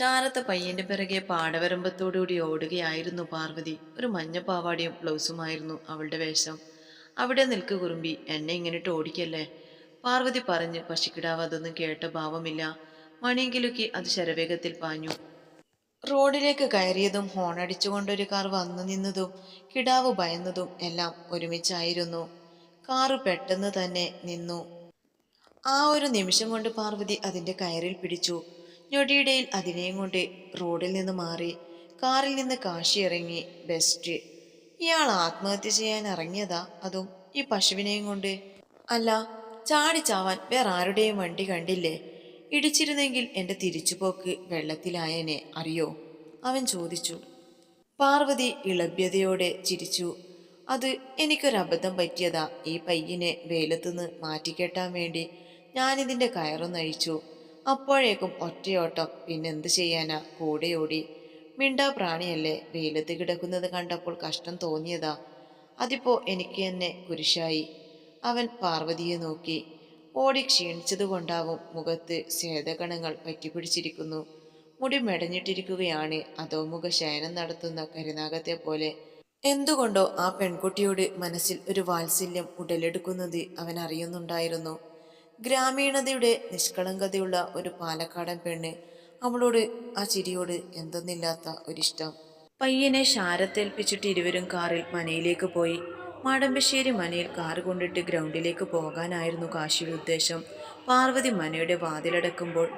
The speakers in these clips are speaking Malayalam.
ശാരദ പയ്യന്റെ പിറകെ പാടവരമ്പത്തോടുകൂടി ഓടുകയായിരുന്നു പാർവതി. ഒരു മഞ്ഞ പാവാടിയും ബ്ലൗസുമായിരുന്നു അവളുടെ വേഷം. അവിടെ നിൽക്ക് കുറുമ്പി എന്നെ ഇങ്ങനിട്ട് ഓടിക്കല്ലേ? പാർവതി പറഞ്ഞ് പശുക്കിടാവ് അതൊന്നും കേട്ട ഭാവമില്ല. മണിയെങ്കിലൊക്കെ അത് ശരവേഗത്തിൽ പാഞ്ഞു. റോഡിലേക്ക് കയറിയതും ഹോണടിച്ചുകൊണ്ടൊരു കാർ വന്നു നിന്നതും കിടാവ് ഭയന്നതും എല്ലാം ഒരുമിച്ചായിരുന്നു. കാറ് പെട്ടെന്ന് തന്നെ നിന്നു. ആ ഒരു നിമിഷം കൊണ്ട് പാർവതി അതിന്റെ കയറിൽ പിടിച്ചു. ഞൊടിയിടയിൽ അതിനെയും കൊണ്ട് റോഡിൽ നിന്ന് മാറി കാറിൽ നിന്ന് കാശി ഇറങ്ങി ബെസ്റ്റ് ഇയാൾ ആത്മഹത്യ ചെയ്യാൻ ഇറങ്ങിയതാ അതും ഈ പശുവിനെയും കൊണ്ട്. അല്ല ചാടി ചാവാൻ വേറെ ആരുടെയും വണ്ടി കണ്ടില്ലേ? ഇടിച്ചിരുന്നെങ്കിൽ എന്റെ തിരിച്ചുപോക്ക് വെള്ളത്തിലായനെ അറിയോ? അവൻ ചോദിച്ചു. പാർവതി ഇളഭ്യതയോടെ ചിരിച്ചു. അത് എനിക്കൊരബദ്ധം പറ്റിയതാ ഈ പയ്യനെ വെയിലത്തുനിന്ന് മാറ്റിക്കെട്ടാൻ വേണ്ടി. ഞാനിതിന്റെ കയറൊന്നഴിച്ചു. അപ്പോഴേക്കും ഒറ്റയോട്ടം പിന്നെന്ത് ചെയ്യാനാ? കൂടെ ഓടി. മിണ്ടാ പ്രാണിയല്ലേ വെയിലത്ത് കിടക്കുന്നത് കണ്ടപ്പോൾ കഷ്ടം തോന്നിയതാ. അതിപ്പോ എനിക്ക് തന്നെ കുരിശായി. അവൻ പാർവതിയെ നോക്കി. ഓടി ക്ഷീണിച്ചതുകൊണ്ടാവും മുഖത്ത് സ്വേതകണങ്ങൾ പറ്റിപ്പിടിച്ചിരിക്കുന്നു. മുടി മെടഞ്ഞിട്ടിരിക്കുകയാണ്. അധോമുഖ ശയനം നടത്തുന്ന കരുനാഗത്തെ പോലെ. എന്തുകൊണ്ടോ ആ പെൺകുട്ടിയോട് മനസ്സിൽ ഒരു വാത്സല്യം ഉടലെടുക്കുന്നത് അവൻ അറിയുന്നുണ്ടായിരുന്നു ഗ്രാമീണതയുടെ നിഷ്കളങ്കതയുള്ള ഒരു പാലക്കാടൻ പെണ്ണ് അവളോട് ആ ചിരിയോട് എന്തെന്നില്ലാത്ത ഒരിഷ്ടം. പയ്യനെ ശാരത്തേൽപ്പിച്ചിട്ട് ഇരുവരും കാറിൽ മനയിലേക്ക് പോയി. മാടമ്പശ്ശേരി മനയിൽ കാർ കൊണ്ടിട്ട് ഗ്രൗണ്ടിലേക്ക് പോകാനായിരുന്നു കാശിയുടെ ഉദ്ദേശം. പാർവതി മനയുടെ വാതിലടക്കുമ്പോൾ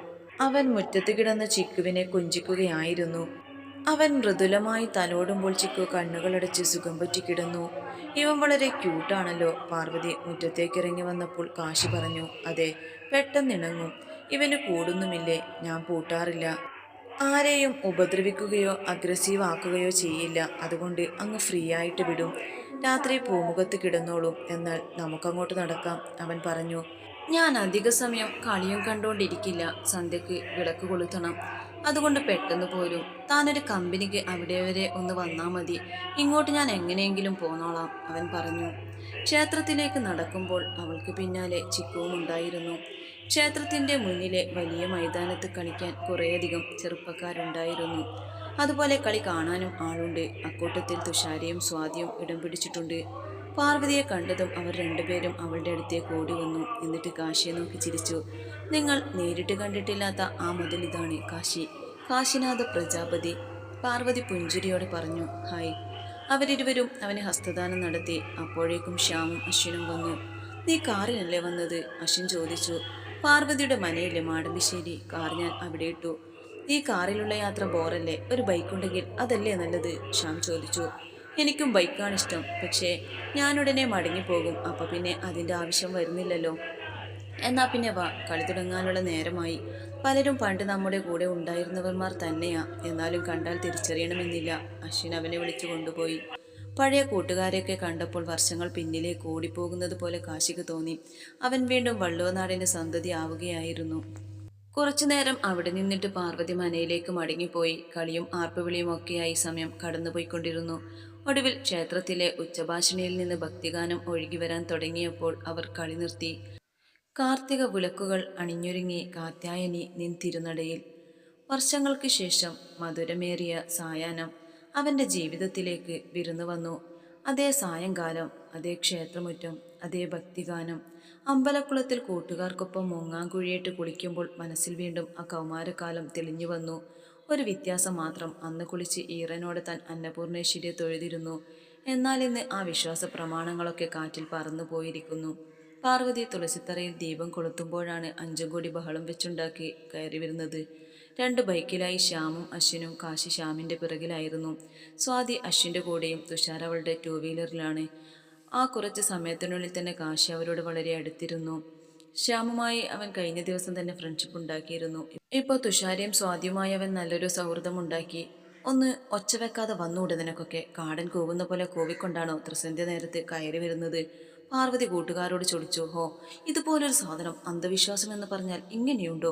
അവൻ മുറ്റത്ത് കിടന്ന ചിക്കുവിനെ കുഞ്ചിക്കുകയായിരുന്നു. അവൻ മൃദുലമായി തലോടുമ്പോൾ ചിക്കു കണ്ണുകളടച്ച് സുഖം പറ്റിക്കിടന്നു ഇവൻ വളരെ ക്യൂട്ടാണല്ലോ. പാർവതി മുറ്റത്തേക്ക് ഇറങ്ങി വന്നപ്പോൾ കാശി പറഞ്ഞു അതെ പെട്ടെന്നിണങ്ങും. ഇവന് കൂടുന്നുമില്ലേ? ഞാൻ പൂട്ടാറില്ല. ആരെയും ഉപദ്രവിക്കുകയോ അഗ്രസീവ് ആക്കുകയോ ചെയ്യില്ല. അതുകൊണ്ട് അങ്ങ് ഫ്രീ ആയിട്ട് വിടും. രാത്രി പൂമുഖത്ത് കിടന്നോളും. എന്നാൽ നമുക്കങ്ങോട്ട് നടക്കാം അവൻ പറഞ്ഞു. ഞാൻ അധിക സമയം കളിയും കണ്ടുകൊണ്ടിരിക്കില്ല സന്ധ്യക്ക് വിളക്ക് കൊളുത്തണം. അതുകൊണ്ട് പെട്ടെന്ന് പോരും. താനൊരു കമ്പനിക്ക് അവിടെ വരെ ഒന്ന് വന്നാൽ മതി. ഇങ്ങോട്ട് ഞാൻ എങ്ങനെയെങ്കിലും പോന്നോളാം അവൻ പറഞ്ഞു. ക്ഷേത്രത്തിലേക്ക് നടക്കുമ്പോൾ അവൾക്ക് പിന്നാലെ ചിക്കുവും ഉണ്ടായിരുന്നു. ക്ഷേത്രത്തിന്റെ മുന്നിലെ വലിയ മൈതാനത്ത് കളിക്കാൻ കുറേയധികം ചെറുപ്പക്കാരുണ്ടായിരുന്നു. അതുപോലെ കളി കാണാനും ആളുണ്ട്. അക്കൂട്ടത്തിൽ തുഷാരിയും സ്വാതിയും ഇടം പിടിച്ചിട്ടുണ്ട്. പാർവതിയെ കണ്ടതും അവർ രണ്ടുപേരും അവളുടെ അടുത്തേക്ക് ഓടി വന്നു. എന്നിട്ട് കാശിയെ നോക്കി ചിരിച്ചു. നിങ്ങൾ നേരിട്ട് കണ്ടിട്ടില്ലാത്ത ആ മുതൽ ഇതാണ് കാശി. കാശിനാഥ പ്രജാപതി. പാർവതി പുഞ്ചിരിയോടെ പറഞ്ഞു ഹായ്. അവരിരുവരും അവന് ഹസ്തദാനം നടത്തി. അപ്പോഴേക്കും ശ്യാമും അശ്വിനും വന്നു. നീ കാറിനല്ലേ വന്നത്? അശ്വിൻ ചോദിച്ചു. പാർവതിയുടെ മനയിലെ മാടമ്പിശ്ശേരി കാർ ഞാൻ അവിടെ ഇട്ടു. ഈ കാറിലുള്ള യാത്ര ബോറല്ലേ? ഒരു ബൈക്കുണ്ടെങ്കിൽ അതല്ലേ നല്ലത്? ശ്യാം ചോദിച്ചു. എനിക്കും ബൈക്കാണ് ഇഷ്ടം പക്ഷേ ഞാനുടനെ മടങ്ങിപ്പോകും. അപ്പം പിന്നെ അതിന്റെ ആവശ്യം വരുന്നില്ലല്ലോ. എന്നാ പിന്നെ വാ കളി തുടങ്ങാനുള്ള നേരമായി. പലരും പണ്ട് നമ്മുടെ കൂടെ ഉണ്ടായിരുന്നവർമാർ തന്നെയാ എന്നാലും കണ്ടാൽ തിരിച്ചറിയണമെന്നില്ല. അശ്വിൻ അവനെ വിളിച്ചു കൊണ്ടുപോയി. പഴയ കൂട്ടുകാരെയൊക്കെ കണ്ടപ്പോൾ വർഷങ്ങൾ പിന്നിലേക്ക് ഓടിപ്പോകുന്നത് പോലെ കാശിക്ക് തോന്നി. അവൻ വീണ്ടും വള്ളുവനാടിന്റെ സന്തതി ആവുകയായിരുന്നു. കുറച്ചുനേരം അവിടെ നിന്നിട്ട് പാർവതി മനയിലേക്ക് മടങ്ങിപ്പോയി. കളിയും ആർപ്പുവിളിയും ഒക്കെയായി സമയം കടന്നുപോയിക്കൊണ്ടിരുന്നു. ഒടുവിൽ ക്ഷേത്രത്തിലെ ഉച്ചഭാഷണിയിൽ നിന്ന് ഭക്തിഗാനം ഒഴുകി വരാൻ തുടങ്ങിയപ്പോൾ അവർ കളി നിർത്തി. കാർത്തിക വിളക്കുകൾ അണിഞ്ഞൊരുങ്ങി കാത്യായനി നിൻ തിരുനടയിൽ വർഷങ്ങൾക്ക് ശേഷം മധുരമേറിയ സായാഹ്നം അവന്റെ ജീവിതത്തിലേക്ക് വിരുന്നു വന്നു. അതേ സായങ്കാലം അതേ ക്ഷേത്രമുറ്റം അതേ ഭക്തിഗാനം അമ്പലക്കുളത്തിൽ കൂട്ടുകാർക്കൊപ്പം മുങ്ങാങ്കുഴിയേറ്റ് കുളിക്കുമ്പോൾ മനസ്സിൽ വീണ്ടും ആ കൗമാരക്കാലം തെളിഞ്ഞു വന്നു. ഒരു വ്യത്യാസം മാത്രം അന്ന് കുളിച്ച് ഈറനോടെ താൻ അന്നപൂർണേശ്വരിയെ തൊഴുതിരുന്നു. എന്നാൽ ഇന്ന് ആ വിശ്വാസ പ്രമാണങ്ങളൊക്കെ കാറ്റിൽ പറന്നു പോയിരിക്കുന്നു പാർവതി തുളസിത്തറയിൽ ദീപം കൊളുത്തുമ്പോഴാണ് അഞ്ചും കൂടി ബഹളം വെച്ചുണ്ടാക്കി കയറി വരുന്നത്. രണ്ട് ബൈക്കിലായി ശ്യാമും അശ്വിനും കാശി ശ്യാമിന്റെ പിറകിലായിരുന്നു. സ്വാതി അശ്വിന്റെ കൂടെയും തുഷാർ അവളുടെ ടൂ വീലറിലാണ് ആ കുറച്ച് സമയത്തിനുള്ളിൽ തന്നെ കാശി അവരോട് വളരെ അടുത്തിരുന്നു. ശ്യാമുമായി അവൻ കഴിഞ്ഞ ദിവസം തന്നെ ഫ്രണ്ട്ഷിപ്പ് ഉണ്ടാക്കിയിരുന്നു. ഇപ്പോൾ തുഷാരിയും സ്വാതിയുമായി അവൻ നല്ലൊരു സൗഹൃദം ഉണ്ടാക്കി. ഒന്ന് ഒച്ച വെക്കാതെ വന്നൂടെ നിനക്കൊക്കെ കാടൻ കൂവുന്ന പോലെ കൂവിക്കൊണ്ടാണോ ത്രിസന്ധ്യ നേരത്ത് കയറി വരുന്നത്? പാർവതി കൂട്ടുകാരോട് ചോദിച്ചു ഹോ ഇതുപോലൊരു സാധനം അന്ധവിശ്വാസം എന്ന് പറഞ്ഞാൽ ഇങ്ങനെയുണ്ടോ?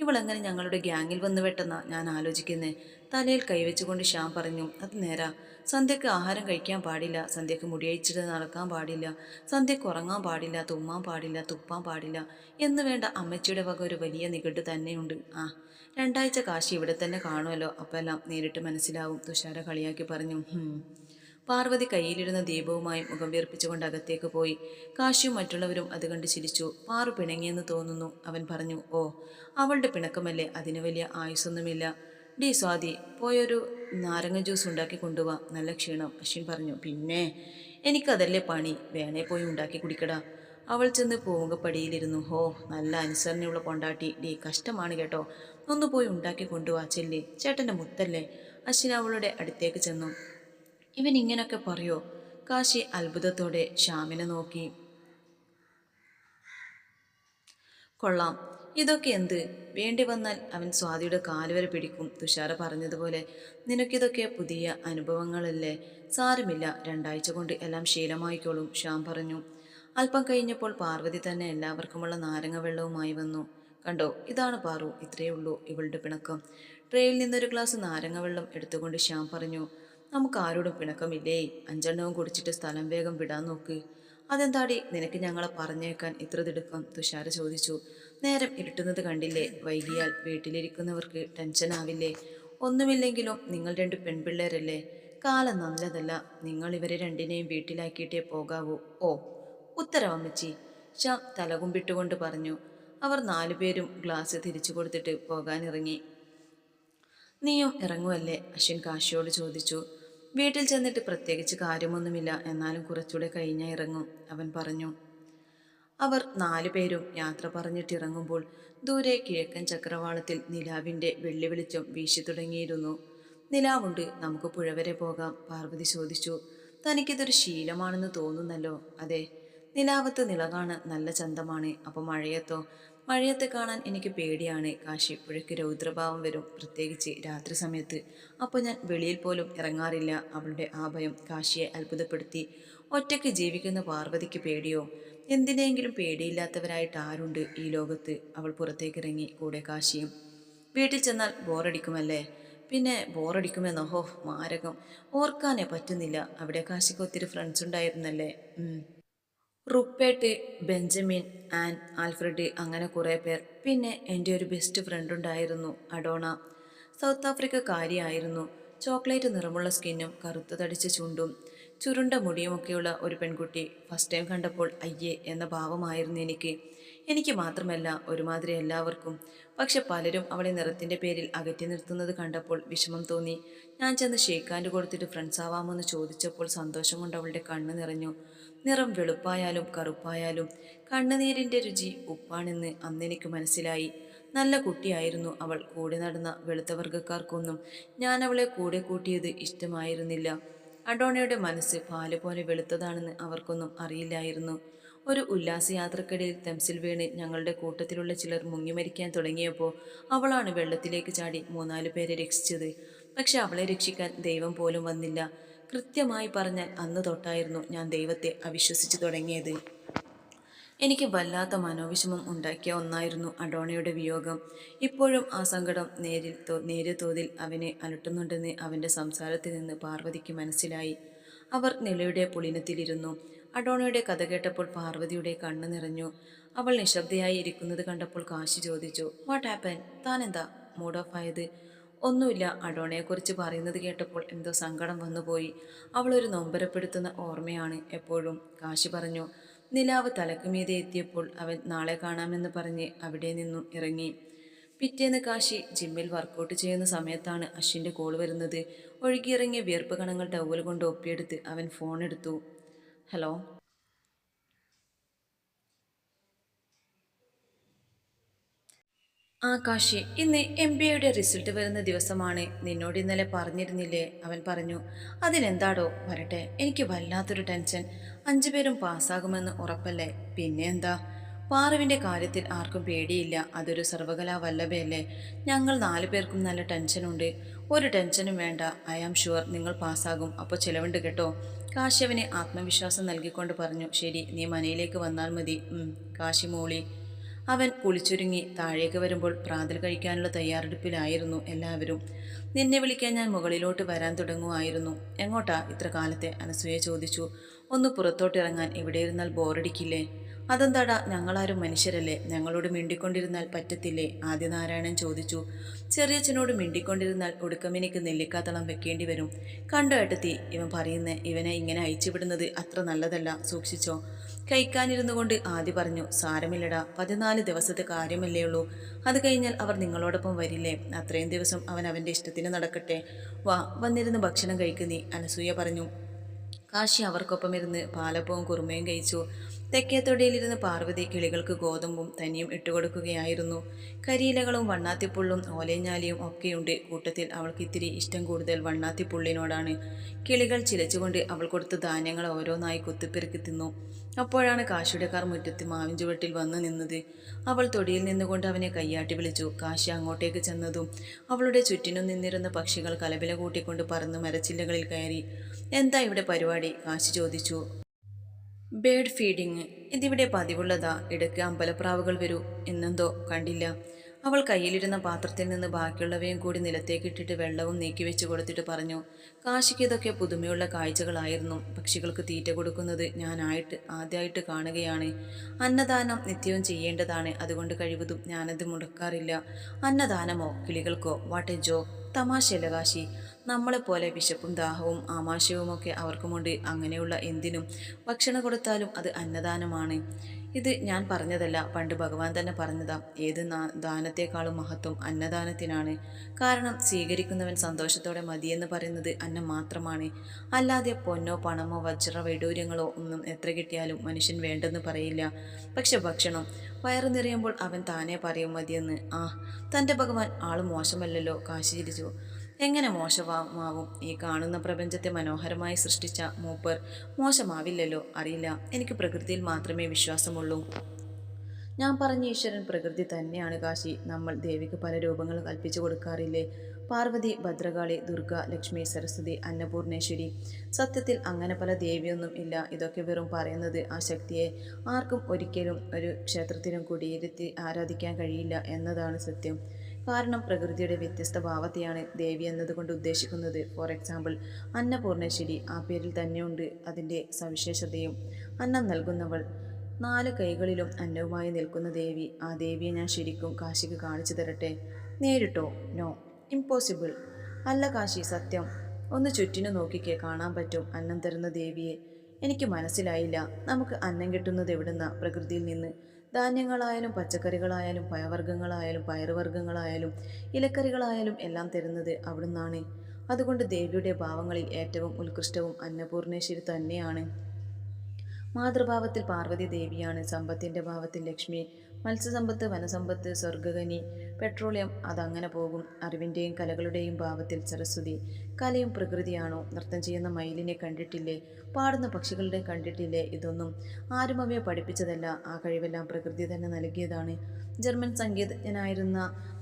എങ്ങനെ ഞങ്ങളുടെ ഗ്യാങ്ങിൽ വന്ന് വെട്ടെന്നാ ഞാൻ ആലോചിക്കുന്നേ. തലയിൽ കൈവച്ചുകൊണ്ട് ശ്യാം പറഞ്ഞു അത് നേരാ. സന്ധ്യക്ക് ആഹാരം കഴിക്കാൻ പാടില്ല. സന്ധ്യക്ക് മുടിയഴിച്ചിട്ട് നടക്കാൻ പാടില്ല. സന്ധ്യക്ക് ഉറങ്ങാൻ പാടില്ല. തുമ്മാൻ പാടില്ല. തുപ്പാൻ പാടില്ല. എന്ന് വേണ്ട അമ്മച്ചിയുടെ വക ഒരു വലിയ നികട്ട് തന്നെയുണ്ട്. ആ രണ്ടാഴ്ച കാശി ഇവിടെ തന്നെ കാണുമല്ലോ. അപ്പോൾ എല്ലാം നേരിട്ട് മനസ്സിലാവും തുഷാര കളിയാക്കി പറഞ്ഞു. പാർവതി കയ്യിലിരുന്ന ദീപവുമായി മുഖം വീർപ്പിച്ചുകൊണ്ട് അകത്തേക്ക് പോയി. കാശിയും മറ്റുള്ളവരും അത് കണ്ട് ചിരിച്ചു. പാറു പിണങ്ങിയെന്ന് തോന്നുന്നു. അവൻ പറഞ്ഞു ഓ അവളുടെ പിണക്കമല്ലേ? അതിന് വലിയ ആയുസൊന്നുമില്ല ഡി സ്വാതി പോയൊരു നാരങ്ങ ജ്യൂസ് ഉണ്ടാക്കി കൊണ്ടുവാ. നല്ല ക്ഷീണം. അശ്വിൻ പറഞ്ഞു പിന്നെ? എനിക്കതല്ലേ പണി. വേണേ പോയി ഉണ്ടാക്കി കുടിക്കടാ. അവൾ ചെന്ന് പൂമുഖപ്പടിയിലിരുന്നു ഹോ നല്ല അനുസരണയുള്ള കൊണ്ടാട്ടി ഡി കഷ്ടമാണ് കേട്ടോ. ഒന്ന് പോയി ഉണ്ടാക്കി കൊണ്ടുവാ. ചെല്ലി. ചേട്ടന്റെ മുത്തല്ലേ? അശ്വിൻ അവളുടെ അടുത്തേക്ക് ചെന്നു. ഇവൻ ഇങ്ങനൊക്കെ പറയോ? കാശി അത്ഭുതത്തോടെ ശ്യാമിനെ നോക്കി. കൊള്ളാം. ഇതൊക്കെ എന്ത്? വേണ്ടി വന്നാൽ അവൻ സ്വാതിയുടെ കാലുവരെ പിടിക്കും തുഷാര പറഞ്ഞതുപോലെ. നിനക്കിതൊക്കെ പുതിയ അനുഭവങ്ങളല്ലേ? സാരമില്ല രണ്ടാഴ്ച കൊണ്ട് എല്ലാം ശീലമായിക്കോളും ശ്യാം പറഞ്ഞു. അല്പം കഴിഞ്ഞപ്പോൾ പാർവതി തന്നെ എല്ലാവർക്കുമുള്ള നാരങ്ങ വെള്ളവുമായി വന്നു. കണ്ടോ ഇതാണ് പാറു ഇത്രയേ ഉള്ളൂ ഇവളുടെ പിണക്കം. ട്രെയിൽ നിന്നൊരു ഗ്ലാസ് നാരങ്ങ വെള്ളം എടുത്തുകൊണ്ട് ശ്യാം പറഞ്ഞു നമുക്ക് ആരോടും പിണക്കമില്ലേ? അഞ്ചെണ്ണവും കുടിച്ചിട്ട് സ്ഥലം വേഗം വിടാൻ നോക്ക്. അതെന്താടി? നിനക്ക് ഞങ്ങളെ പറഞ്ഞേക്കാൻ ഇത്ര തിടുക്കം? തുഷാര ചോദിച്ചു. നേരം ഇരുട്ടുന്നത് കണ്ടില്ലേ? വൈകിയാൽ വീട്ടിലിരിക്കുന്നവർക്ക് ടെൻഷൻ ആവില്ലേ ഒന്നുമില്ലെങ്കിലും നിങ്ങൾ രണ്ട് പെൺപിള്ളേരല്ലേ? കാലം നല്ലതല്ല. നിങ്ങൾ ഇവരെ രണ്ടിനെയും വീട്ടിലാക്കിയിട്ടേ പോകാവൂ. ഓ ഉത്തരവമ്മച്ചി. ഷ തലകുമ്പിട്ടുകൊണ്ട് പറഞ്ഞു. അവർ നാലുപേരും ഗ്ലാസ് തിരിച്ചു കൊടുത്തിട്ട് പോകാനിറങ്ങി. നീയും ഇറങ്ങുമല്ലേ അശ്വിൻ കാശിയോട് ചോദിച്ചു. വീട്ടിൽ ചെന്നിട്ട് പ്രത്യേകിച്ച് കാര്യമൊന്നുമില്ല. എന്നാലും കുറച്ചുകൂടെ കഴിഞ്ഞാൽ ഇറങ്ങും അവൻ പറഞ്ഞു. അവർ നാലു പേരും യാത്ര പറഞ്ഞിട്ടിറങ്ങുമ്പോൾ ദൂരെ കിഴക്കൻ ചക്രവാളത്തിൽ നിലാവിന്റെ വെള്ളി വെളിച്ചം വീശി തുടങ്ങിയിരുന്നു. നിലാവുണ്ട് നമുക്ക് പുഴ വരെ പോകാം പാർവതി ചോദിച്ചു. തനിക്കിതൊരു ശീലമാണെന്ന് തോന്നുന്നല്ലോ അതെ. നിലാവത്ത് നിലകാണ് നല്ല ചന്തമാണ്. അപ്പോൾ മഴയത്തോ മഴയത്ത് കാണാൻ എനിക്ക് പേടിയാണ്. കാശി പുഴയ്ക്ക് രൗദ്രഭാവം വരും. പ്രത്യേകിച്ച് രാത്രി സമയത്ത്. അപ്പോൾ ഞാൻ വെളിയിൽ പോലും ഇറങ്ങാറില്ല. അവളുടെ ആ ഭയം കാശിയെ അത്ഭുതപ്പെടുത്തി. ഒറ്റയ്ക്ക് ജീവിക്കുന്ന പാർവതിക്ക് പേടിയോ? എന്തിനെങ്കിലും പേടിയില്ലാത്തവരായിട്ട് ആരുണ്ട് ഈ ലോകത്ത്? അവൾ പുറത്തേക്കിറങ്ങി കൂടെ കാശിയും. വീട്ടിൽ ചെന്നാൽ ബോറടിക്കുമല്ലേ? പിന്നെ ബോറടിക്കുമെന്നോ? ഹോ മാരകം. ഓർക്കാനേ പറ്റുന്നില്ല. അവിടെ കാശിക്ക് ഒത്തിരി ഫ്രണ്ട്സ് ഉണ്ടായിരുന്നല്ലേ. റുപ്പേട്ട് ബെഞ്ചമിൻ ആൻ ആൽഫ്രഡ് അങ്ങനെ കുറേ പേർ. പിന്നെ എന്റെ ഒരു ബെസ്റ്റ് ഫ്രണ്ട് ഉണ്ടായിരുന്നു അഡോണ. സൗത്ത് ആഫ്രിക്കക്കാരിയായിരുന്നു ചോക്ലേറ്റ് നിറമുള്ള സ്കിന്നും കറുത്ത തടിച്ച ചുണ്ടും ചുരുണ്ട മുടിയുമൊക്കെയുള്ള ഒരു പെൺകുട്ടി. ഫസ്റ്റ് ടൈം കണ്ടപ്പോൾ അയ്യേ എന്ന ഭാവമായിരുന്നു എനിക്ക്. എനിക്ക് മാത്രമല്ല ഒരുമാതിരി എല്ലാവർക്കും. പക്ഷെ പലരും അവളെ നിറത്തിന്റെ പേരിൽ അകറ്റി നിർത്തുന്നത് കണ്ടപ്പോൾ വിഷമം തോന്നി. ഞാൻ ചെന്ന് ഷേക്കാൻഡ് കൊടുത്തിട്ട് ഫ്രണ്ട്സ് ആവാമെന്ന് ചോദിച്ചപ്പോൾ സന്തോഷം കൊണ്ട് അവളുടെ കണ്ണ് നിറഞ്ഞു. നിറം വെളുപ്പായാലും കറുപ്പായാലും കണ്ണുനീരിന്റെ രുചി ഉപ്പാണെന്ന് അന്നെനിക്ക് മനസ്സിലായി. നല്ല കുട്ടിയായിരുന്നു അവൾ. കൂടെ നടന്ന വെളുത്ത വർഗക്കാർക്കൊന്നും ഞാൻ അവളെ കൂടെ കൂട്ടിയത് ഇഷ്ടമായിരുന്നില്ല. അഡോണയുടെ മനസ്സ് പാൽ പോലെ വെളുത്തതാണെന്ന് അവർക്കൊന്നും അറിയില്ലായിരുന്നു. ഒരു ഉല്ലാസയാത്രക്കിടയിൽ തെംസിൽ വീണ് ഞങ്ങളുടെ കൂട്ടത്തിലുള്ള ചിലർ മുങ്ങിമരിക്കാൻ തുടങ്ങിയപ്പോൾ അവളാണ് വെള്ളത്തിലേക്ക് ചാടി മൂന്നാൽ പേരെ രക്ഷിച്ചത്. പക്ഷെ അവളെ രക്ഷിക്കാൻ ദൈവം പോലും വന്നില്ല. കൃത്യമായി പറഞ്ഞാൽ അന്ന് തൊട്ടായിരുന്നു ഞാൻ ദൈവത്തെ അവിശ്വസിച്ചു തുടങ്ങിയത്. എനിക്ക് വല്ലാത്ത മനോവിഷമം ഉണ്ടാക്കിയ ഒന്നായിരുന്നു അഡോണയുടെ വിയോഗം. ഇപ്പോഴും ആ സങ്കടം നേരിൽ നേരിയ തോതിൽ അവനെ അലട്ടുന്നുണ്ടെന്ന് അവന്റെ സംസാരത്തിൽ നിന്ന് പാർവതിക്ക് മനസ്സിലായി. അവർ നിലയുടെ പുളിനത്തിലിരുന്നു. അഡോണയുടെ കഥ കേട്ടപ്പോൾ പാർവതിയുടെ കണ്ണു നിറഞ്ഞു. അവൾ നിശബ്ദയായി ഇരിക്കുന്നത് കണ്ടപ്പോൾ കാശി ചോദിച്ചു വാട്ട് ആപ്പൻ താൻ എന്താ മൂഡ് ഓഫ് ആയത്? ഒന്നുമില്ല അഡോണയെക്കുറിച്ച് പറയുന്നത് കേട്ടപ്പോൾ എന്തോ സങ്കടം വന്നുപോയി. അവളൊരു നൊമ്പരപ്പെടുത്തുന്ന ഓർമ്മയാണ് എപ്പോഴും. കാശി പറഞ്ഞു നിലാവ് തലക്കുമീതെ എത്തിയപ്പോൾ അവൻ നാളെ കാണാമെന്ന് പറഞ്ഞ് അവിടെ നിന്നും ഇറങ്ങി. പിറ്റേന്ന് കാശി ജിമ്മിൽ വർക്കൗട്ട് ചെയ്യുന്ന സമയത്താണ് അശ്വിന്റെ കോൾ വരുന്നത്. ഒഴുകിയിറങ്ങിയ വിയർപ്പ് കണങ്ങൾ ടവൽ കൊണ്ട് ഒപ്പിയെടുത്ത് അവൻ ഫോൺ എടുത്തു. ഹലോ. ആ കാശി ഇന്ന് എം ബി എയുടെ റിസൾട്ട് വരുന്ന ദിവസമാണ്. നിന്നോട് ഇന്നലെ പറഞ്ഞിരുന്നില്ലേ? അവൻ പറഞ്ഞു അതിനെന്താടോ വരട്ടെ എനിക്ക് വല്ലാത്തൊരു ടെൻഷൻ. അഞ്ചു പേരും പാസ്സാകുമെന്ന് ഉറപ്പല്ലേ? പിന്നെ എന്താ? പാറുവിന്റെ കാര്യത്തിൽ ആർക്കും പേടിയില്ല. അതൊരു സർവകലാ വല്ലഭയല്ലേ ഞങ്ങൾ നാലു പേർക്കും നല്ല ടെൻഷനുണ്ട്. ഒരു ടെൻഷനും വേണ്ട. ഐ ആം ഷുവർ നിങ്ങൾ പാസ്സാകും. അപ്പോൾ ചിലവുണ്ട് കേട്ടോ. കാശ്യവിന് ആത്മവിശ്വാസം നൽകിക്കൊണ്ട് പറഞ്ഞു ശരി നീ മനയിലേക്ക് വന്നാൽ മതി. കാശി മൂളി. അവൻ കുളിച്ചൊരുങ്ങി. താഴേക്ക് വരുമ്പോൾ പ്രാതൽ കഴിക്കാനുള്ള തയ്യാറെടുപ്പിലായിരുന്നു എല്ലാവരും. നിന്നെ വിളിക്കാൻ ഞാൻ മുകളിലോട്ട് വരാൻ തുടങ്ങുമായിരുന്നു. എങ്ങോട്ടാ ഇത്ര കാലത്തെ? അനസൂയ ചോദിച്ചു. ഒന്ന് പുറത്തോട്ടിറങ്ങാൻ. ഇവിടെ ഇരുന്നാൽ ബോറടിക്കില്ലേ? അതെന്താടാ? ഞങ്ങളാരും മനുഷ്യരല്ലേ? ഞങ്ങളോട് മിണ്ടിക്കൊണ്ടിരുന്നാൽ പറ്റത്തില്ലേ? ആദിനാരായണൻ ചോദിച്ചു. ചെറിയച്ഛനോട് മിണ്ടിക്കൊണ്ടിരുന്നാൽ ഒടുക്കമിനിക്ക് നെല്ലിക്കാത്തളം വെക്കേണ്ടി വരും. കണ്ടോ ഏട്ടത്തി ഇവൻ പറയുന്ന ഇവനെ ഇങ്ങനെ അയച്ചുവിടുന്നത് അത്ര നല്ലതല്ല സൂക്ഷിച്ചോ. കഴിക്കാനിരുന്നു കൊണ്ട് ആദ്യ പറഞ്ഞു സാരമില്ലടാ പതിനാല് ദിവസത്തെ കാര്യമല്ലേ ഉള്ളൂ. അത് കഴിഞ്ഞാൽ അവർ നിങ്ങളോടൊപ്പം വരില്ലേ? അത്രയും ദിവസം അവൻ അവന്റെ ഇഷ്ടത്തിന് നടക്കട്ടെ. വാ വന്നിരുന്ന് ഭക്ഷണം കഴിക്കുന്നീ അനസൂയ പറഞ്ഞു. കാശി അവർക്കൊപ്പം ഇരുന്ന് പാലപ്പവും കുറുമയും കഴിച്ചു. തെക്കേത്തൊടിയിലിരുന്ന് പാർവതി കിളികൾക്ക് ഗോതമ്പും തനിയും ഇട്ടുകൊടുക്കുകയായിരുന്നു. കരിയിലകളും വണ്ണാത്തിപ്പുള്ളും ഓലഞ്ഞാലിയും ഒക്കെയുണ്ട്. കൂട്ടത്തിൽ അവൾക്ക് ഇത്തിരി ഇഷ്ടം കൂടുതൽ വണ്ണാത്തിപ്പുള്ളിനോടാണ്. കിളികൾ ചിലച്ചുകൊണ്ട് അവൾ കൊടുത്ത ധാന്യങ്ങൾ ഓരോന്നായി കുത്തിപ്പെറുക്കി തിന്നു. അപ്പോഴാണ് കാശിയുടെ കാർ മുറ്റത്ത് മാവിൻ ചുവട്ടിൽ വന്നു നിന്നത്. അവൾ തൊടിയിൽ നിന്നുകൊണ്ട് അവനെ കയ്യാട്ടി വിളിച്ചു. കാശി അങ്ങോട്ടേക്ക് ചെന്നതും അവളുടെ ചുറ്റിനും നിന്നിരുന്ന പക്ഷികൾ കലപില കൂട്ടിക്കൊണ്ട് പറന്ന് മരച്ചില്ലകളിൽ കയറി. എന്താ ഇവിടെ പരിപാടി? കാശി ചോദിച്ചു. ബേഡ് ഫീഡിങ് ഇതിവിടെ പതിവുള്ളതാ. ഇടയ്ക്ക് അമ്പലപ്രാവുകൾ വരൂ. എന്നെന്തോ കണ്ടില്ല. അവൾ കയ്യിലിരുന്ന പാത്രത്തിൽ നിന്ന് ബാക്കിയുള്ളവയും കൂടി നിലത്തേക്കിട്ടിട്ട് വെള്ളവും നീക്കി വെച്ച് കൊടുത്തിട്ട് പറഞ്ഞു കാശിക്ക് ഇതൊക്കെ പുതുമയുള്ള കാഴ്ചകളായിരുന്നു. പക്ഷികൾക്ക് തീറ്റ കൊടുക്കുന്നത് ഞാനായിട്ട് ആദ്യമായിട്ട് കാണുകയാണ്. അന്നദാനം നിത്യവും ചെയ്യേണ്ടതാണ്. അതുകൊണ്ട് കഴിവതും ഞാനത് മുടക്കാറില്ല. അന്നദാനമോ കിളികൾക്കോ? വാട്ട് എ ജോ തമാശയല്ല നമ്മളെപ്പോലെ വിശപ്പും ദാഹവും ആമാശയവുമൊക്കെ അവർക്കുമുണ്ട് അങ്ങനെയുള്ള എന്തിനും ഭക്ഷണം കൊടുത്താലും അത് അന്നദാനമാണ്. ഇത് ഞാൻ പറഞ്ഞതല്ല പണ്ട് ഭഗവാൻ തന്നെ പറഞ്ഞതാ. ഏത് ദാനത്തെക്കാളും മഹത്വം അന്നദാനത്തിനാണ്. കാരണം സ്വീകരിക്കുന്നവൻ സന്തോഷത്തോടെ മതിയെന്ന് പറയുന്നത് അന്നം മാത്രമാണ്. അല്ലാതെ പൊന്നോ പണമോ വജ്ര വൈഡൂര്യങ്ങളോ ഒന്നും എത്ര കിട്ടിയാലും മനുഷ്യൻ വേണ്ടെന്ന് പറയില്ല. പക്ഷെ ഭക്ഷണം വയറു നിറയുമ്പോൾ അവൻ താനേ പറയും മതിയെന്ന്. ആ തന്റെ ഭഗവാൻ ആൾ മോശമല്ലല്ലോ കാശി ചിരിച്ചു. എങ്ങനെ മോശമാവും ഈ കാണുന്ന പ്രപഞ്ചത്തെ മനോഹരമായി സൃഷ്ടിച്ച മൂപ്പർ? മോശമാവില്ലല്ലോ അറിയില്ല. എനിക്ക് പ്രകൃതിയിൽ മാത്രമേ വിശ്വാസമുള്ളൂ. ഞാൻ പറഞ്ഞ ഈശ്വരൻ പ്രകൃതി തന്നെയാണ് കാശി. നമ്മൾ ദേവിക്ക് പല രൂപങ്ങൾ കൽപ്പിച്ചു കൊടുക്കാറില്ലേ? പാർവതി ഭദ്രകാളി ദുർഗ ലക്ഷ്മി സരസ്വതി അന്നപൂർണേശ്വരി സത്യത്തിൽ അങ്ങനെ പല ദേവിയൊന്നും ഇല്ല. ഇതൊക്കെ വെറും പറയുന്നത് ആ ശക്തിയെ. ആർക്കും ഒരിക്കലും ഒരു ക്ഷേത്രത്തിലും കുടിയിരുത്തി ആരാധിക്കാൻ കഴിയില്ല എന്നതാണ് സത്യം. കാരണം പ്രകൃതിയുടെ വ്യത്യസ്ത ഭാവത്തെയാണ് ദേവി എന്നതുകൊണ്ട് ഉദ്ദേശിക്കുന്നത്. ഫോർ എക്സാമ്പിൾ അന്നപൂർണേശ്വരി ആ പേരിൽ തന്നെയുണ്ട് അതിന്റെ സവിശേഷതയും. അന്നം നൽകുന്നവൾ നാല് കൈകളിലും അന്നവുമായി നിൽക്കുന്ന ദേവി ആ ദേവിയെ ഞാൻ ശരിക്കും കാശിക്ക് കാണിച്ചു തരട്ടെ? നേരിട്ടോ? നോ ഇമ്പോസിബിൾ അല്ല കാശി സത്യം. ഒന്ന് ചുറ്റിനു നോക്കിക്കേ കാണാൻ പറ്റും അന്നം തരുന്ന ദേവിയെ. എനിക്ക് മനസ്സിലായില്ല. നമുക്ക് അന്നം കിട്ടുന്നത് എവിടുന്ന? പ്രകൃതിയിൽ നിന്ന്. ധാന്യങ്ങളായാലും പച്ചക്കറികളായാലും പഴവർഗങ്ങളായാലും പയറുവർഗങ്ങളായാലും ഇലക്കറികളായാലും എല്ലാം തരുന്നത് അവിടുന്നാണ്. അതുകൊണ്ട് ദേവിയുടെ ഭാവങ്ങളിൽ ഏറ്റവും ഉത്കൃഷ്ടവും അന്നപൂർണേശ്വരി തന്നെയാണ്. മാതൃഭാവത്തിൽ പാർവതി ദേവിയാണ്. സമ്പത്തിന്റെ ഭാവത്തിൽ ലക്ഷ്മി മത്സ്യസമ്പത്ത് വനസമ്പത്ത് സ്വർഗകനി പെട്രോളിയം അതങ്ങനെ പോകും. അറിവിന്റെയും കലകളുടെയും ഭാവത്തിൽ സരസ്വതി. കലയും പ്രകൃതിയാണോ? നൃത്തം ചെയ്യുന്ന മയിലിനെ കണ്ടിട്ടില്ലേ? പാടുന്ന പക്ഷികളുടെ കണ്ടിട്ടില്ലേ? ഇതൊന്നും ആരും അവയെ പഠിപ്പിച്ചതല്ല. ആ കഴിവെല്ലാം പ്രകൃതി തന്നെ നൽകിയതാണ്. ജർമ്മൻ സംഗീതജ്ഞനായിരുന്ന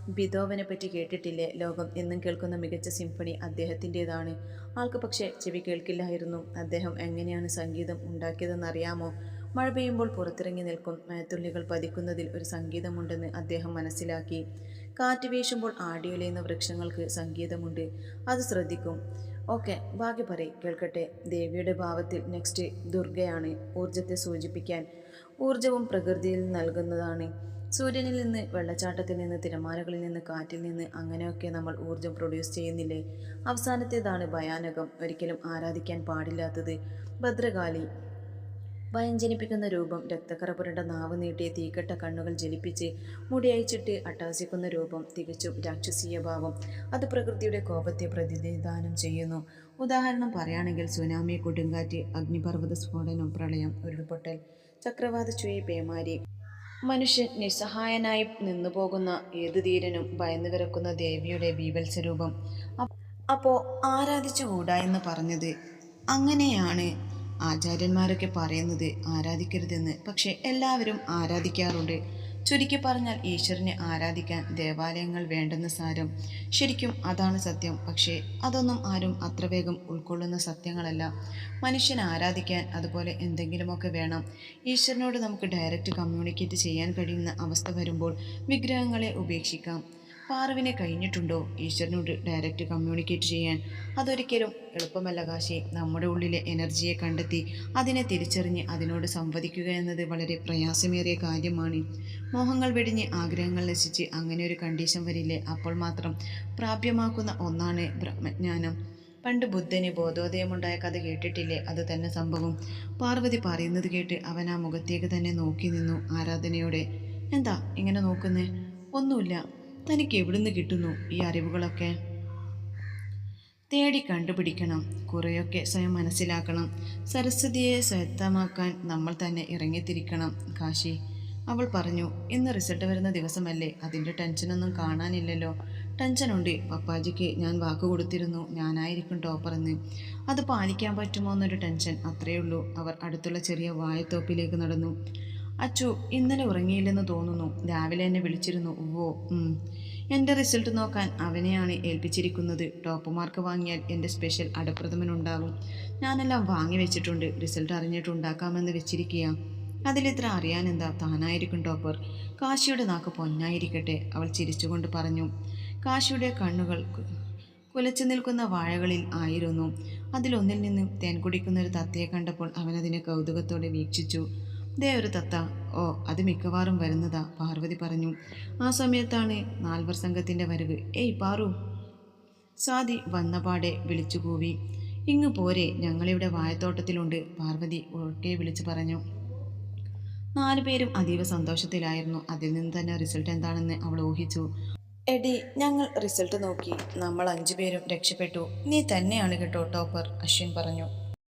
ബിതോവനെ പറ്റി കേട്ടിട്ടില്ലേ? ലോകം എന്നും കേൾക്കുന്ന മികച്ച സിംഫണി അദ്ദേഹത്തിന്റെതാണ്. ആൾക്ക് പക്ഷേ ചെവി കേൾക്കില്ലായിരുന്നു. അദ്ദേഹം എങ്ങനെയാണ് സംഗീതം ഉണ്ടാക്കിയതെന്നറിയാമോ? മഴ പെയ്യുമ്പോൾ പുറത്തിറങ്ങി നിൽക്കും. മഴത്തുള്ളികൾ പതിക്കുന്നതിൽ ഒരു സംഗീതമുണ്ടെന്ന് അദ്ദേഹം മനസ്സിലാക്കി. കാറ്റ് വീശുമ്പോൾ ആടിയുലയുന്ന വൃക്ഷങ്ങൾക്ക് സംഗീതമുണ്ട്. അത് ശ്രദ്ധിക്കും. ഓക്കെ ബാക്കി പറയും കേൾക്കട്ടെ. ദേവിയുടെ ഭാവത്തിൽ നെക്സ്റ്റ് ദുർഗയാണ് ഊർജത്തെ സൂചിപ്പിക്കാൻ. ഊർജവും പ്രകൃതിയിൽ നൽകുന്നതാണ്. സൂര്യനിൽ നിന്ന് വെള്ളച്ചാട്ടത്തിൽ നിന്ന് തിരമാലകളിൽ നിന്ന് കാറ്റിൽ നിന്ന് അങ്ങനെയൊക്കെ നമ്മൾ ഊർജം പ്രൊഡ്യൂസ് ചെയ്യുന്നില്ലേ? അവസാനത്തേതാണ് ഭയാനകം. ഒരിക്കലും ആരാധിക്കാൻ പാടില്ലാത്തത്. ഭദ്രകാളി ഭയം ജനിപ്പിക്കുന്ന രൂപം രക്തക്കറ പുരണ്ട നാവ് നീട്ടിയ തീക്കട്ട കണ്ണുകൾ ജലിപ്പിച്ച് മുടിയയച്ചിട്ട് അട്ടാസിക്കുന്ന രൂപം തികച്ചും രാക്ഷസീയ ഭാവം അത് പ്രകൃതിയുടെ കോപത്തെ പ്രതിനിധാനം ചെയ്യുന്നു. ഉദാഹരണം പറയുകയാണെങ്കിൽ സുനാമി കൊടുങ്കാറ്റ് അഗ്നിപർവത സ്ഫോടനം പ്രളയം ഉരുൾപൊട്ടൽ ചക്രവാത ചുഴി പേമാരി. മനുഷ്യൻ നിസ്സഹായനായി നിന്നുപോകുന്ന ഏതു ധീരനും ഭയന്നു കിടക്കുന്ന ദേവിയുടെ ബീഭത്സരൂപം രൂപം. അപ്പോ ആരാധിച്ചുകൂടാ എന്ന് പറഞ്ഞത് അങ്ങനെയാണ് ആചാര്യന്മാരൊക്കെ പറയുന്നത് ആരാധിക്കരുതെന്ന്. പക്ഷേ എല്ലാവരും ആരാധിക്കാറുണ്ട്. ചുരുക്കി പറഞ്ഞാൽ ഈശ്വരനെ ആരാധിക്കാൻ ദേവാലയങ്ങൾ വേണ്ടെന്ന് സാരം ശരിക്കും അതാണ് സത്യം. പക്ഷേ അതൊന്നും ആരും അത്ര വേഗം ഉൾക്കൊള്ളുന്ന സത്യങ്ങളല്ല. മനുഷ്യനെ ആരാധിക്കാൻ അതുപോലെ എന്തെങ്കിലുമൊക്കെ വേണം. ഈശ്വരനോട് നമുക്ക് ഡയറക്റ്റ് കമ്മ്യൂണിക്കേറ്റ് ചെയ്യാൻ കഴിയുന്ന അവസ്ഥ വരുമ്പോൾ വിഗ്രഹങ്ങളെ ഉപേക്ഷിക്കാം. പാറുവിനെ കഴിഞ്ഞിട്ടുണ്ടോ? ഈശ്വരനോട് ഡയറക്റ്റ് കമ്മ്യൂണിക്കേറ്റ് ചെയ്യാൻ. അതൊരിക്കലും എളുപ്പമല്ല കാശി. നമ്മുടെ ഉള്ളിലെ എനർജിയെ കണ്ടെത്തി അതിനെ തിരിച്ചറിഞ്ഞ് അതിനോട് സംവദിക്കുക എന്നത് വളരെ പ്രയാസമേറിയ കാര്യമാണ്. മോഹങ്ങൾ വെടിഞ്ഞ് ആഗ്രഹങ്ങൾ നശിച്ച് അങ്ങനെ ഒരു കണ്ടീഷൻ വരില്ലേ? അപ്പോൾ മാത്രം പ്രാപ്യമാക്കുന്ന ഒന്നാണ് ബ്രഹ്മജ്ഞാനം. പണ്ട് ബുദ്ധന് ബോധോദയമുണ്ടായ കഥ കേട്ടിട്ടില്ലേ? അത് തന്നെ സംഭവം. പാർവതി പറയുന്നത് കേട്ട് അവൻ ആ മുഖത്തേക്ക് തന്നെ നോക്കി നിന്നു ആരാധനയോടെ. എന്താ ഇങ്ങനെ നോക്കുന്നേ? ഒന്നുമില്ല. തനിക്ക് എവിടുന്ന് കിട്ടുന്നു ഈ അറിവുകളൊക്കെ? തേടി കണ്ടുപിടിക്കണം കുറേയൊക്കെ സ്വയം മനസ്സിലാക്കണം സരസ്വതിയെ സ്വയത്തമാക്കാൻ നമ്മൾ തന്നെ ഇറങ്ങിത്തിരിക്കണം. കാശി അവൾ പറഞ്ഞു ഇന്ന് റിസൾട്ട് വരുന്ന ദിവസമല്ലേ അതിന്റെ ടെൻഷനൊന്നും കാണാനില്ലല്ലോ. ടെൻഷനുണ്ട് പപ്പാജിക്ക് ഞാൻ വാക്ക് കൊടുത്തിരുന്നു ഞാനായിരിക്കും ടോപ്പറെന്ന്. അത് പാലിക്കാൻ പറ്റുമോ എന്നൊരു ടെൻഷൻ അത്രയേ ഉള്ളൂ അവർ അടുത്തുള്ള ചെറിയ വായത്തോപ്പിലേക്ക് നടന്നു. അച്ചു ഇന്നലെ ഉറങ്ങിയില്ലെന്ന് തോന്നുന്നു. രാവിലെ എന്നെ വിളിച്ചിരുന്നു. ഓ എന്റെ റിസൾട്ട് നോക്കാൻ അവനെയാണ് ഏൽപ്പിച്ചിരിക്കുന്നത്. ടോപ്പ് മാർക്ക് വാങ്ങിയാൽ എന്റെ സ്പെഷ്യൽ അടപ്രഥമനുണ്ടാകും. ഞാനെല്ലാം വാങ്ങി വെച്ചിട്ടുണ്ട്. റിസൾട്ട് അറിഞ്ഞിട്ട് ഉണ്ടാക്കാമെന്ന് വെച്ചിരിക്കുക അതിലിത്ര അറിയാനെന്താ താനായിരിക്കും ടോപ്പർ കാശിയുടെ നാക്ക് പൊന്നായിരിക്കട്ടെ അവൾ ചിരിച്ചുകൊണ്ട് പറഞ്ഞു. കാശിയുടെ കണ്ണുകൾ കുലച്ചു നിൽക്കുന്ന വാഴകളിൽ ആയിരുന്നു. അതിലൊന്നിൽ നിന്ന് തേൻ കുടിക്കുന്ന ഒരു തത്തയെ കണ്ടപ്പോൾ അവനതിനെ കൗതുകത്തോടെ വീക്ഷിച്ചു. ദേ ഒരു തത്ത. ഓ അത് മിക്കവാറും വരുന്നതാ പാർവതി പറഞ്ഞു. ആ സമയത്താണ് നാൽവർ സംഘത്തിന്റെ വരവ്. ഏയ് പാറു. സ്വാതി വന്നപാടെ വിളിച്ചു കൂവി. ഇങ്ങ് പോരെ ഞങ്ങളിവിടെ വായത്തോട്ടത്തിലുണ്ട് പാർവതി ഉറക്കെ വിളിച്ചു പറഞ്ഞു. നാലു പേരും അതീവ സന്തോഷത്തിലായിരുന്നു. അതിൽ നിന്ന് തന്നെ റിസൾട്ട് എന്താണെന്ന് അവൾ ഊഹിച്ചു. എടി ഞങ്ങൾ റിസൾട്ട് നോക്കി. നമ്മൾ അഞ്ചു പേരും രക്ഷപ്പെട്ടു. നീ തന്നെയാണ് കേട്ടോ ടോപ്പർ അശ്വിൻ പറഞ്ഞു.